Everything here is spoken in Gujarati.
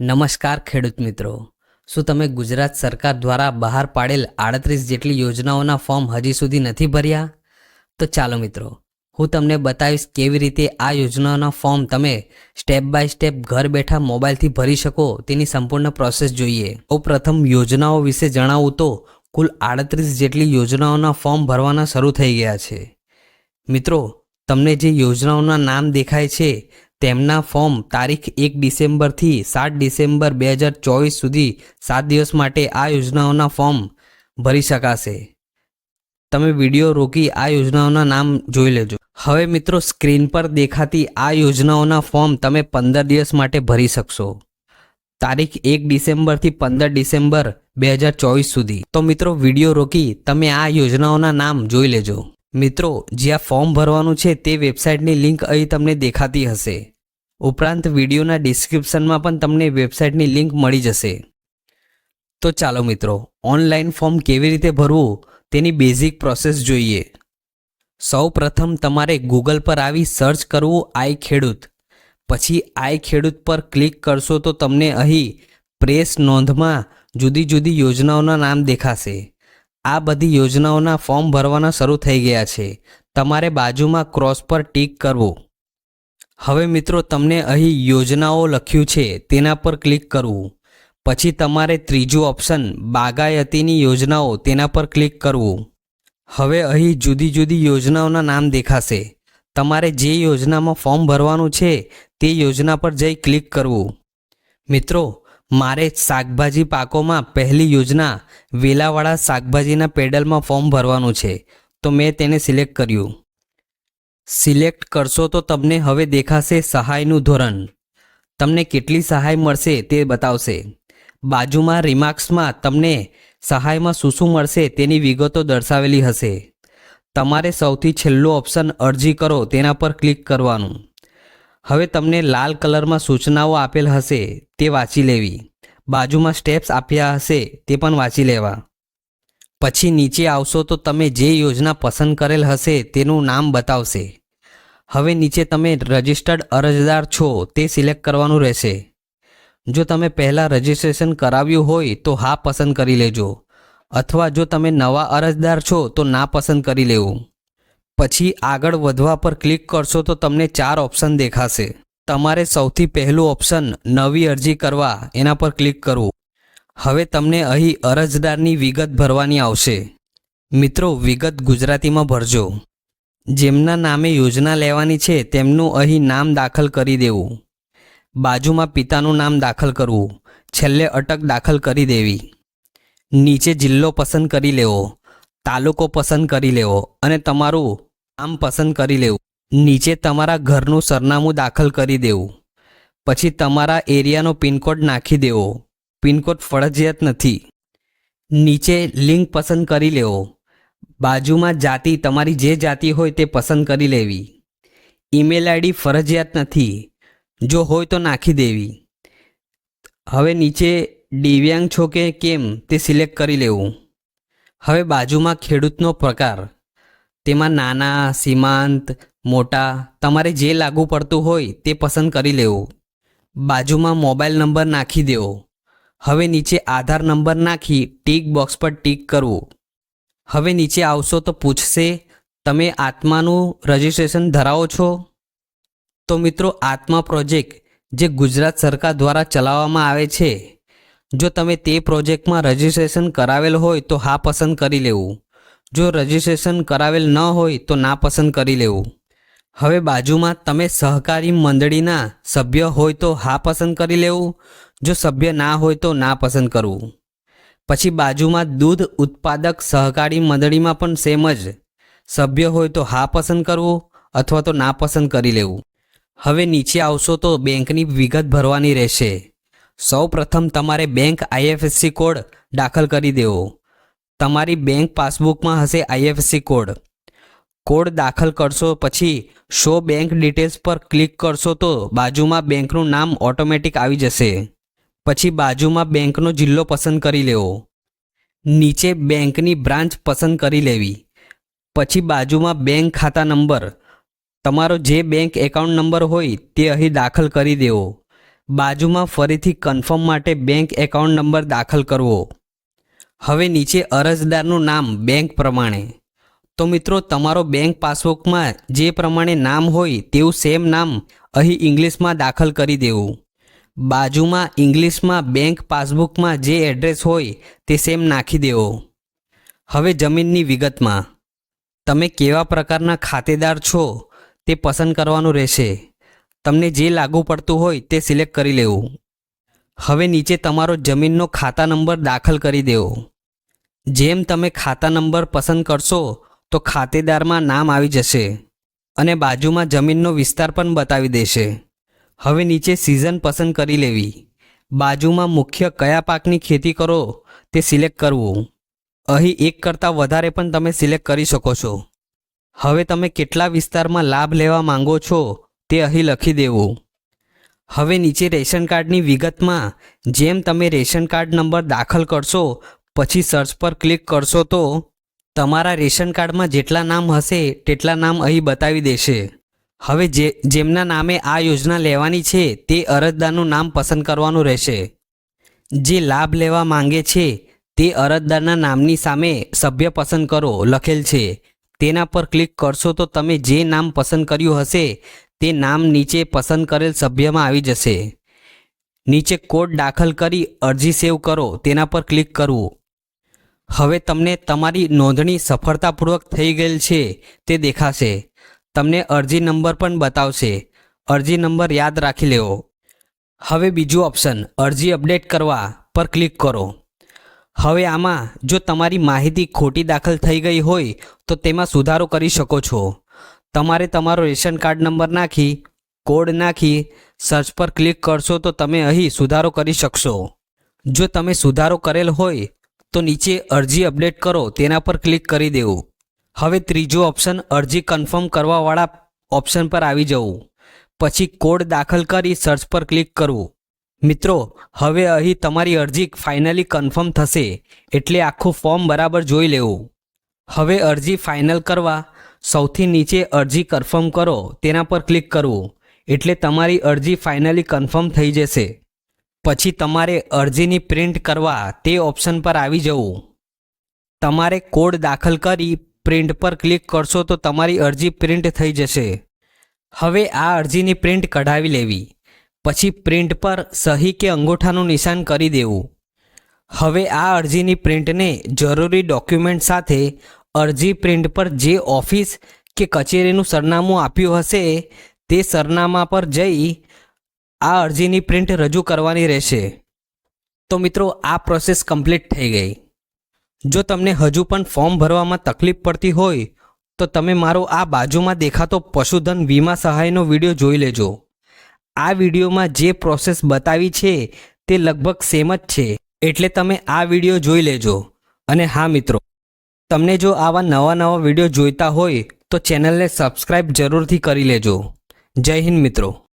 નમસ્કાર ખેડૂત મિત્રો. શું તમે ગુજરાત સરકાર દ્વારા બહાર પાડેલ આડત્રીસ જેટલી યોજનાઓના ફોર્મ હજી સુધી નથી ભર્યા? તો ચાલો મિત્રો, હું તમને બતાવીશ કેવી રીતે આ યોજનાઓના ફોર્મ તમે સ્ટેપ બાય સ્ટેપ ઘર બેઠા મોબાઈલથી ભરી શકો તેની સંપૂર્ણ પ્રોસેસ જોઈએ. સૌ પ્રથમ યોજનાઓ વિશે જણાવું તો, કુલ આડત્રીસ જેટલી યોજનાઓના ફોર્મ ભરવાના શરૂ થઈ ગયા છે. મિત્રો, તમને જે યોજનાઓના નામ દેખાય છે તેમના ફોર્મ તારીખ એક ડિસેમ્બરથી સાત ડિસેમ્બર બે હજાર ચોવીસ સુધી સાત દિવસ માટે આ યોજનાઓના ફોર્મ ભરી શકાશે. તમે વીડિયો રોકી આ યોજનાઓના નામ જોઈ લેજો. હવે મિત્રો સ્ક્રીન પર દેખાતી આ યોજનાઓના ફોર્મ તમે પંદર દિવસ માટે ભરી શકશો. તારીખ એક ડિસેમ્બરથી પંદર ડિસેમ્બર બે હજાર ચોવીસ સુધી. તો મિત્રો વીડિયો રોકી તમે આ યોજનાઓના નામ જોઈ લેજો. મિત્રો, જ્યાં ફોર્મ ભરવાનું છે તે વેબસાઇટની લિંક અહીં તમને દેખાતી હશે. ઉપરાંત વિડીયોના ડિસ્ક્રિપ્શનમાં પણ તમને વેબસાઇટની લિંક મળી જશે. તો ચાલો મિત્રો, ઓનલાઈન ફોર્મ કેવી રીતે ભરવું તેની બેઝિક પ્રોસેસ જોઈએ. સૌ પ્રથમ તમારે ગૂગલ પર આવી સર્ચ કરવું આઈ ખેડૂત. પછી આઈ ખેડૂત પર ક્લિક કરશો તો તમને અહીં પ્રેસ નોંધમાં જુદી જુદી યોજનાઓના નામ દેખાશે. આ બધી યોજનાઓના ફોર્મ ભરવાના શરૂ થઈ ગયા છે. તમારે બાજુમાં ક્રોસ પર ટીક કરવું. હવે મિત્રો, તમને અહીં યોજનાઓ લખ્યું છે, તેના પર ક્લિક કરવું. પછી તમારે ત્રીજું ઓપ્શન, બાગાયતીની યોજનાઓ, તેના પર ક્લિક કરવું. હવે અહીં જુદી જુદી યોજનાઓના નામ દેખાશે. તમારે જે યોજનામાં ફોર્મ ભરવાનું છે, તે યોજના પર જઈ ક્લિક કરવું. મિત્રો, મારે શાકભાજી પાકોમાં પહેલી યોજના વેલાવાળા શાકભાજીના પેડલમાં ફોર્મ ભરવાનું છે, તો મેં તેને સિલેક્ટ કર્યું. સિલેક્ટ કરશો તો તમને હવે દેખાશે સહાયનું ધોરણ. તમને કેટલી સહાય મળશે તે બતાવશે. બાજુમાં રિમાર્ક્સમાં તમને સહાયમાં શું શું મળશે તેની વિગતો દર્શાવેલી હશે. તમારે સૌથી છેલ્લો ઓપ્શન અરજી કરો તેના પર ક્લિક કરવાનું. હવે તમને લાલ કલરમાં સૂચનાઓ આપેલ હશે તે વાંચી લેવી. બાજુમાં સ્ટેપ્સ આપ્યા હશે તે પણ વાંચી લેવા. પછી નીચે આવશો તો તમે જે યોજના પસંદ કરેલ હશે તેનું નામ બતાવશે. હવે નીચે તમે રજિસ્ટર્ડ અરજદાર છો, તે સિલેક્ટ કરવાનું રહેશે. જો તમે પહેલાં રજિસ્ટ્રેશન કરાવ્યું હોય, તો હા પસંદ કરી લેજો. અથવા જો તમે નવા અરજદાર છો, તો ના પસંદ કરી લેવું. પછી આગળ વધવા પર ક્લિક કરશો, તો તમને ચાર ઓપ્શન દેખાશે. તમારે સૌથી પહેલું ઓપ્શન, નવી અરજી કરવા, એના પર ક્લિક કરવું. હવે તમને અહીં અરજદારની વિગત ભરવાની આવશે. મિત્રો, વિગત ગુજરાતીમાં ભરજો. જેમના નામે યોજના લેવાની છે, તેમનું અહીં નામ દાખલ કરી દેવું. બાજુમાં પિતાનું નામ દાખલ કરવું. છેલ્લે અટક દાખલ કરી દેવી. નીચે જિલ્લો પસંદ કરી લેવો. તાલુકો પસંદ કરી લેવો અને તમારું નામ પસંદ કરી લેવું. નીચે તમારા ઘરનું સરનામું દાખલ કરી દેવું. પછી તમારા એરિયાનો પિનકોડ નાખી દેવો. પિનકોડ ફરજિયાત નથી. નીચે લિંક પસંદ કરી લેવો. બાજુમાં જાતિ તમારી જે જાતિ હોય તે પસંદ કરી લેવી. ઈમેલ આઈડી ફરજિયાત નથી. જો હોય તો નાખી દેવી. હવે નીચે દિવ્યાંગ છો કે કેમ તે સિલેક્ટ કરી લેવું. હવે બાજુમાં ખેડૂતનો પ્રકાર. તેમાં નાના, સીમાંત, મોટા, તમારે જે લાગુ પડતું હોય તે પસંદ કરી લેવું. બાજુમાં મોબાઈલ નંબર નાખી દેવો. હવે નીચે આધાર નંબર નાખી ટીક બોક્સ પર ટીક કરવું. હવે નીચે આવશો તો પૂછશે, તમે આત્માનું રજિસ્ટ્રેશન ધરાવો છો? તો મિત્રો, આત્મા પ્રોજેક્ટ જે ગુજરાત સરકાર દ્વારા ચલાવવામાં આવે છે, જો તમે તે પ્રોજેક્ટમાં રજિસ્ટ્રેશન કરાવેલ હોય તો હા પસંદ કરી લેવું. જો રજિસ્ટ્રેશન કરાવેલ ન હોય તો ના પસંદ કરી લેવું. હવે બાજુમાં તમે સહકારી મંડળીના સભ્ય હોય તો હા પસંદ કરી લેવું. જો સભ્ય ના હોય તો ના પસંદ કરવું. પછી બાજુમાં દૂધ ઉત્પાદક સહકારી મંડળીમાં પણ સેમ જ. સભ્ય હોય તો હા પસંદ કરવું અથવા તો ના પસંદ કરી લેવું. હવે નીચે આવશો તો બેંકની વિગત ભરવાની રહેશે. સૌ પ્રથમ તમારે બેંક આઈએફએસસી કોડ દાખલ કરી દેવો. તમારી બેંક પાસબુકમાં હશે આઈએફએસસી કોડ. કોડ દાખલ કરશો પછી શો બેંક ડિટેલ્સ પર ક્લિક કરશો તો બાજુમાં બેંકનું નામ ઓટોમેટિક આવી જશે. પછી બાજુમાં બેંકનો જિલ્લો પસંદ કરી લેવો. નીચે બેંકની બ્રાન્ચ પસંદ કરી લેવી. પછી બાજુમાં બેંક ખાતા નંબર. તમારો જે બેંક એકાઉન્ટ નંબર હોય તે અહીં દાખલ કરી દેવો. બાજુમાં ફરીથી કન્ફર્મ માટે બેંક એકાઉન્ટ નંબર દાખલ કરવો. હવે નીચે અરજદારનું નામ બેંક પ્રમાણે. તો મિત્રો, તમારો બેંક પાસબુકમાં જે પ્રમાણે નામ હોય તેવું સેમ નામ અહીં ઇંગ્લિશમાં દાખલ કરી દેવું. બાજુમાં ઇંગ્લિશમાં બેંક પાસબુકમાં જે એડ્રેસ હોય તે સેમ નાખી દેવો. હવે જમીનની વિગતમાં. તમે કેવા પ્રકારના ખાતેદાર છો તે પસંદ કરવાનું રહેશે. તમને જે લાગુ પડતું હોય તે સિલેક્ટ કરી લેવું. હવે નીચે તમારો જમીનનો ખાતા નંબર દાખલ કરી દેવો. જેમ તમે ખાતા નંબર પસંદ કરશો તો ખાતેદારમાં નામ આવી જશે અને બાજુમાં જમીનનો વિસ્તાર પણ બતાવી દેશે. હવે નીચે સિઝન પસંદ કરી લેવી. બાજુમાં મુખ્ય કયા પાકની ખેતી કરો તે સિલેક્ટ કરવું. અહીં એક કરતાં વધારે પણ તમે સિલેક્ટ કરી શકો છો. હવે તમે કેટલા વિસ્તારમાં લાભ લેવા માંગો છો તે અહીં લખી દેવું. હવે નીચે રેશન કાર્ડની વિગતમાં જેમ તમે રેશન કાર્ડ નંબર દાખલ કરશો, પછી સર્ચ પર ક્લિક કરશો તો તમારા રેશન કાર્ડમાં જેટલા નામ હશે, તેટલા નામ અહીં બતાવી દેશે. હવે જે, જેમના નામે આ યોજના લેવાની છે, તે અરજદારનું નામ પસંદ કરવાનું રહેશે. જે લાભ લેવા માંગે છે, તે અરજદારના નામની સામે સભ્ય પસંદ કરો, લખેલ છે. તેના પર ક્લિક કરશો તો તમે જે નામ પસંદ કર્યું હશે, તે નામ નીચે પસંદ કરેલ સભ્યમાં આવી જશે. નીચે કોડ દાખલ કરી અરજી સેવ કરો, તેના પર ક્લિક કરવું. હવે તમને તમારી નોંધણી સફળતાપૂર્વક થઈ ગયેલ છે, તે દેખાશે. તમને અરજી નંબર પણ બતાવશે. અરજી નંબર યાદ રાખી લેવો. હવે બીજું ઓપ્શન, અરજી અપડેટ કરવા પર ક્લિક કરો. હવે આમાં જો તમારી માહિતી ખોટી દાખલ થઈ ગઈ હોય, તો તેમાં સુધારો કરી શકો છો. તમારે તમારો રેશન કાર્ડ નંબર નાખી, કોડ નાખી, સર્ચ પર ક્લિક કરશો તો તમે અહીં સુધારો કરી શકશો. જો તમે સુધારો કરેલ હોય, તો નીચે અરજી અપડેટ કરો, તેના પર ક્લિક કરી દેવું. હવે ત્રીજો ઓપ્શન અરજી કન્ફર્મ કરવાવાળા ઓપ્શન પર આવી જવું. પછી કોડ દાખલ કરી સર્ચ પર ક્લિક કરવું. મિત્રો, હવે અહીં તમારી અરજી ફાઇનલી કન્ફર્મ થશે, એટલે આખું ફોર્મ બરાબર જોઈ લેવું. હવે અરજી ફાઇનલ કરવા, સૌથી નીચે અરજી કન્ફર્મ કરો, તેના પર ક્લિક કરવું, એટલે તમારી અરજી ફાઇનલી કન્ફર્મ થઈ જશે. પછી તમારે અરજીની પ્રિન્ટ કરવા તે ઓપ્શન પર આવી જવું. તમારે કોડ દાખલ કરી પ્રિન્ટ પર ક્લિક કરશો તો તમારી અરજી પ્રિન્ટ થઈ જશે. હવે આ અરજીની પ્રિન્ટ કઢાવી લેવી. પછી પ્રિન્ટ પર સહી કે અંગૂઠાનું નિશાન કરી દેવું. હવે આ અરજીની પ્રિન્ટને જરૂરી ડોક્યુમેન્ટ સાથે અરજી પ્રિન્ટ પર જે ઓફિસ કે કચેરીનું સરનામું આપ્યું હશે, તે સરનામા પર જઈ આ અરજીની પ્રિન્ટ રજૂ કરવાની રહેશે. તો મિત્રો, આ પ્રોસેસ કમ્પ્લીટ થઈ ગઈ. જો તમને હજુ પણ ફોર્મ ભરવામાં તકલીફ પડતી હોય, તો તમે મારો આ બાજુમાં દેખાતો પશુધન વીમા સહાયનો વીડિયો જોઈ લેજો. આ વિડીયોમાં જે પ્રોસેસ બતાવી છે, તે લગભગ સેમ જ છે. એટલે તમે આ વીડિયો જોઈ લેજો. અને હા, મિત્રો, તમને જો આવા નવા નવા વીડિયો જોઈતા હોય, તો ચેનલને સબસ્ક્રાઈબ જરૂરથી કરી લેજો. જય હિન્દ, મિત્રો.